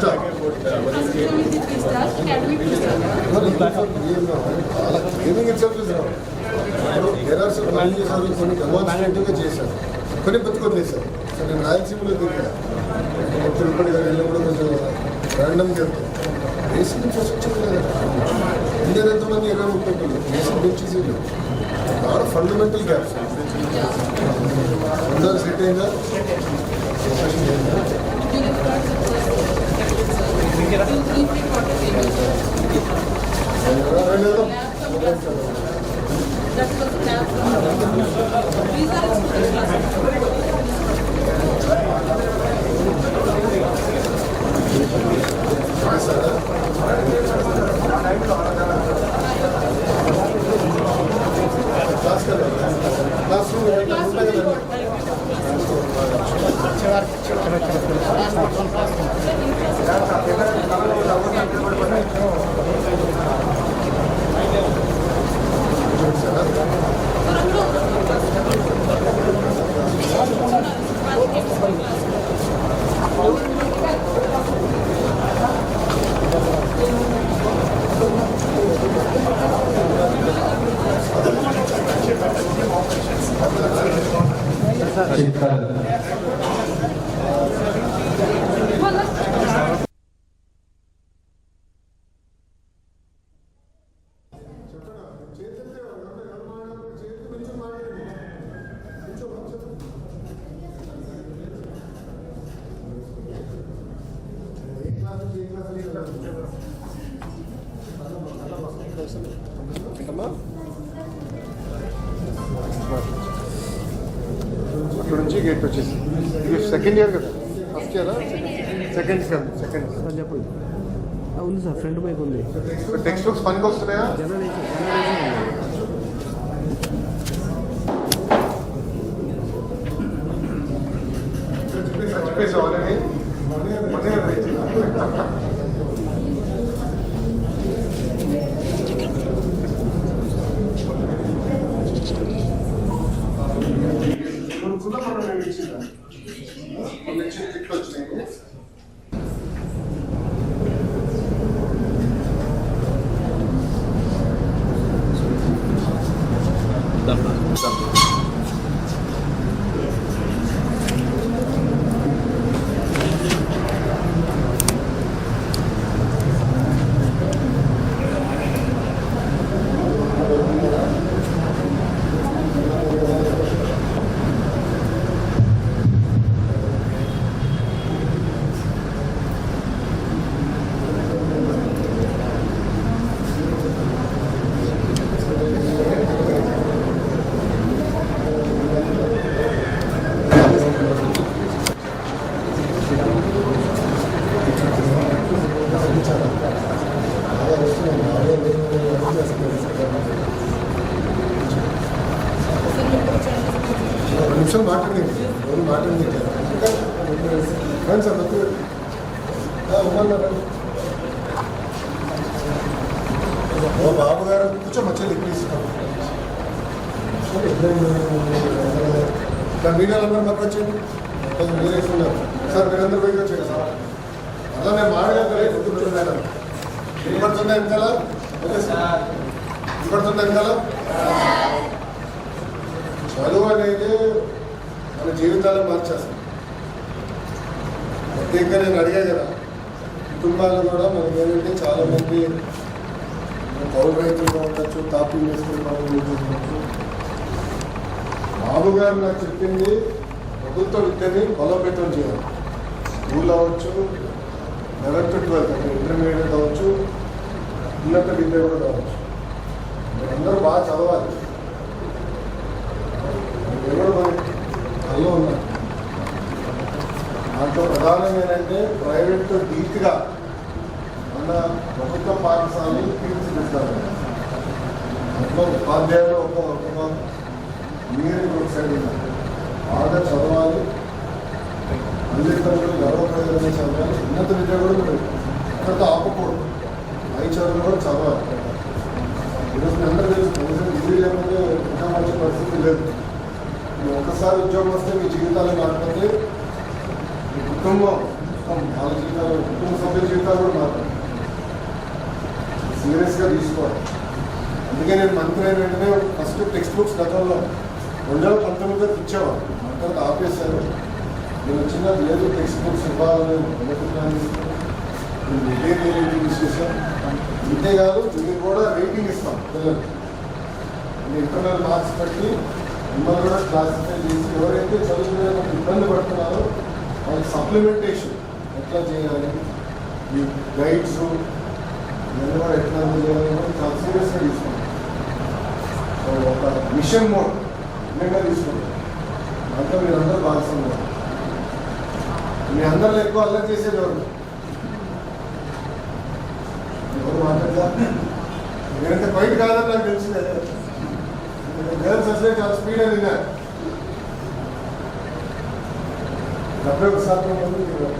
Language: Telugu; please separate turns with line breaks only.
Star gaming itself is there are చేశారు కొన్ని డెమాన్స్ట్రేటివ్గా చేశారు కొన్ని బతుకొదిలేశారు సో నేను రాయలసీమలో తిరిగాను తిరుపతి గారు వెళ్ళినప్పుడు కొంచెం ర్యాండమ్ వెళ్తాం బేసిక్ ఇన్ఫ్రాస్ట్రక్చర్ లేదు ఇండియన్ ఎంతమంది ఇరవై ముప్పై దేశం బేసిక్ చాలా ఫండమెంటల్ గ్యాప్స్ అందరూ సెట్ అయిందా That's what Teşekkürler. అక్కడ నుంచి గేట్ వచ్చేసి ఇది సెకండ్ ఇయర్ కదా? ఫస్ట్ ఇయరా సెకండ్ సెమ్ సెకండ్
సార్ చెప్పండి. ఉంది సార్ ఫ్రంట్ బైక్ ఉంది.
టెక్స్ట్ బుక్స్ పనికి వస్తున్నాయా?
జనరేషన్ జనరేషన్
చెప్పేసి ఆల్రెడీ. మనీ వచ్చినాయి ఒక నిమిషం మాట్లాడండి నిమిషాలు మాట్లాడండి. రండి సార్ మొత్తం ఉమ్మన్నారు ఓ బాబు గారు కూర్చో మచ్చలు ఎక్కిస్తాం సార్ మీడియాలో అందరూ మాకు వచ్చింది కొంచెం మీరు వేస్తున్నారు సార్ మీరందరూ పోయి వచ్చారు సార్. అలా నేను మాట్లాడలేదు కూర్చోండి మేడం. వినపడుతుందా వెనకాల ఓకే సార్. వినపడుతుందా వెనకాల చదువు అనేది జీవితాలు మార్చేస్తాం. ప్రత్యేకంగా నేను అడిగా కదా కుటుంబాలు కూడా మనకి ఏంటంటే చాలామంది కౌలు రైతులుగా ఉండొచ్చు తాపీ మేస్తులుగా ఉండొచ్చు బాబు గారు నాకు చెప్పింది ప్రభుత్వ విద్యని బలోపేతం చేయాలి. స్కూల్ అవ్వచ్చు లెవెన్త్ ట్వెల్త్ అంటే ఇంటర్మీడియట్ అవ్వచ్చు ఉన్నత విద్య కూడా కావచ్చు మీరందరూ బాగా చదవాలి. ఎవరు మనకి కళ్ళు ఉన్నారు దాంట్లో ప్రధానంగా ఏంటంటే ప్రైవేట్ ధీటుగా మన ప్రభుత్వ పాఠశాలని తీర్చిదిద్దాలి దాంట్లో ఉపాధ్యాయులు ఒక ఒక మీరు ఒకసారి బాగా చదవాలి. అన్నింటిలో గర్వప్రదంగా చదవాలి. ఉన్నత విద్య కూడా మీరు ఆపకూడదు. పై చదువులు కూడా చదవాలి. ఈరోజు అందరూ తెలుసు ప్రజెంట్ డిగ్రీ లేకపోతే ఉద్యోగం వచ్చే పరిస్థితి లేదు. మీరు ఒకసారి ఉద్యోగం వస్తే మీ జీవితాలు మారిపోతే మీ కుటుంబం వాళ్ళ జీవితాలు కుటుంబ సభ్యుల జీవితాలు కూడా మారుతాయి. సీరియస్గా తీసుకోవాలి. అందుకే నేను మంత్రి అయిన వెంటనే ఫస్ట్ టెక్స్ట్ బుక్స్ గతంలో రెండు వేల పంతొమ్మిదిలో ఇచ్చేవాడు తర్వాత ఆపేశారు. నేను వచ్చిన లేదు టెక్స్ట్ బుక్స్ ఇవ్వాలని అనుకుంటున్నాను. ఇదే తీసుకుని చేసాం అంతేకాదు మీరు కూడా రేటింగ్ ఇస్తాం పిల్లలకి. ఇంటర్నల్ మార్క్స్ బట్టి మిమ్మల్ని కూడా క్లాసిఫై చేసి ఎవరైతే చదువుకునే ఇబ్బంది పడుతున్నారో వాళ్ళకి సప్లిమెంటేషన్ ఎట్లా చేయాలి? మీ గైడ్స్ ఇవన్నీ కూడా ఎట్లా చేయాలి చాలా సీరియస్గా తీసుకుంటాం. సో ఒక మిషన్ మోడ్ నిజంగా తీసుకుంటాం. దాంట్లో మీరందరూ భాగస్వామ్యం మీ అందరిలో ఎక్కువ అల్లరి చేసేవారు ఎవరు? ఎవరు మాట్లాడదా నేనంత బయట కాదని నాకు తెలిసిందే ಗರ್ಲ್ಸ್ ಅಸ್ಲೇಟ್ ಸ್ಪೀಡ್ ಸ್ಪೀಡಲ್ಲಿದೆ ಡಬ್ಲ್ಯೂ ಸಾಕು ಬಂದಿದ್ದೀವಿ